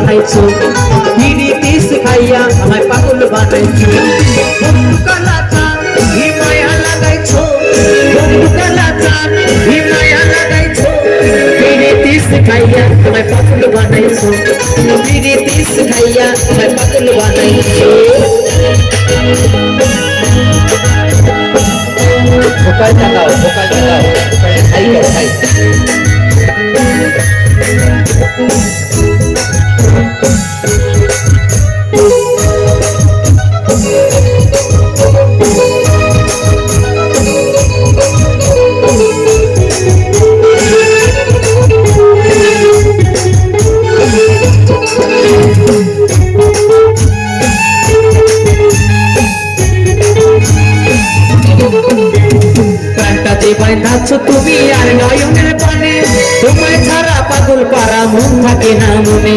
বানাইছো হিরিতি শিখাইয়া আমায় পাগল বানাইছো বন্ধু কালা চাঁদ হিমায়া লাগাইছো বন্ধু কালা চাঁদ হিমায়া লাগাইছো হিরিতি শিখাইয়া আমায় পাগল বানাইছো হিরিতি শিখাইয়া আমায় পাগল বানাইছো ভোকাল লাগাও ভোকাল লাগাও হাই করো হাই প্রাণটা যে বাঁধাচ্ছ তুমি আর নয়নের পানে তোমায় ছাড়া পাগল পারা মন থাকে না মনে।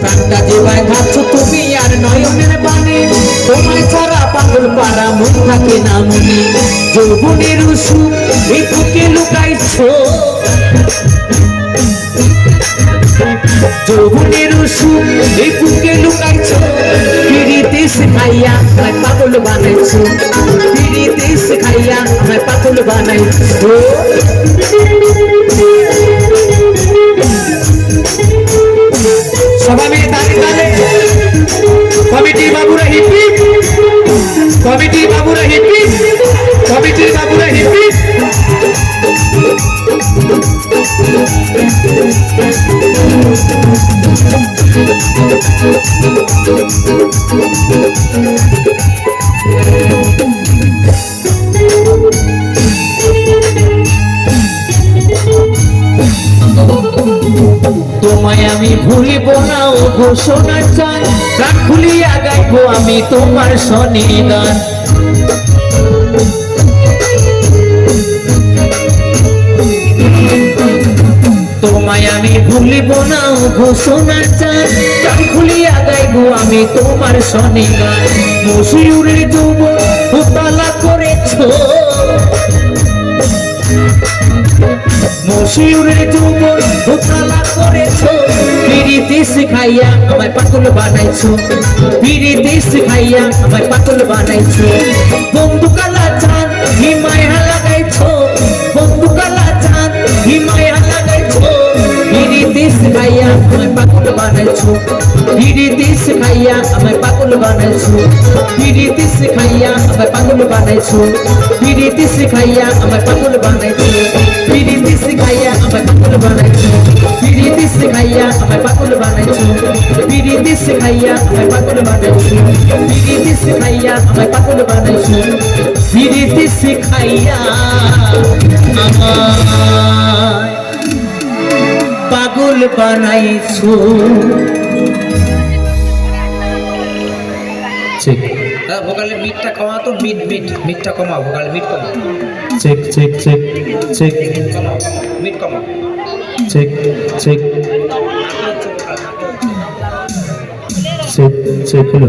প্রাণটা যে বাঁধাচ্ছ তুমি আর নয়নের পানে তোমায় ছাড়া পাগল পারা মন থাকে না মনে। যৌবনের উসু এই বুকে লুকাইছো। যৌবনের সুখ এই বুকে লুকাইছ। পিড়িতে শিখাইয়া আমায় পাগল বানাইছ। পিড়িতে শিখাইয়া আমায় পাগল বানাইছ। সবাই মিলে তালে তালে। কমিটি বাবুরা হিপি। কমিটি বাবুরা হিপি। কমিটি বাবুরা হিপি। তোমায় আমি ভুলিব না ও ঘোষণা চাই। প্রাণ খুলিয়া গাইব আমি তোমার সনিদান তোমায় আমি ভুলিব না ঘোষণা চাই। প্রাণ খুলিয়া গাইব আমি তোমার সনিদান মসিউরের যুব উতলা করেছ। মশিউরের যুবন উতলা করেছ। পাগল বানাইছো। পাগল বানাইছো। বন্ধু কালা চাঁদ পিড়িতি শিখাইয়া আমি পাগল বানাইছো পিড়িতি শিখাইয়া আমি পাগল বানাইছো পিড়িতি শিখাইয়া আমি পাগল বানাইছো পিড়িতি শিখাইয়া আমি পাগল বানাইছো পিড়িতি শিখাইয়া আমি পাগল বানাইছো পিড়িতি শিখাইয়া আমি পাগল বানাইছো পিড়িতি শিখাইয়া আমি পাগল বানাইছো পিড়িতি শিখাইয়া আমার পাগল বানাইছো চেক দাদা ভোকালে মিটটা কমা তো মিট মিট মিটটা কমাও ভোকালে মিট কমা চেক চেক চেক চেক মিট কমাও। চেক চেক চেক চেক হলো।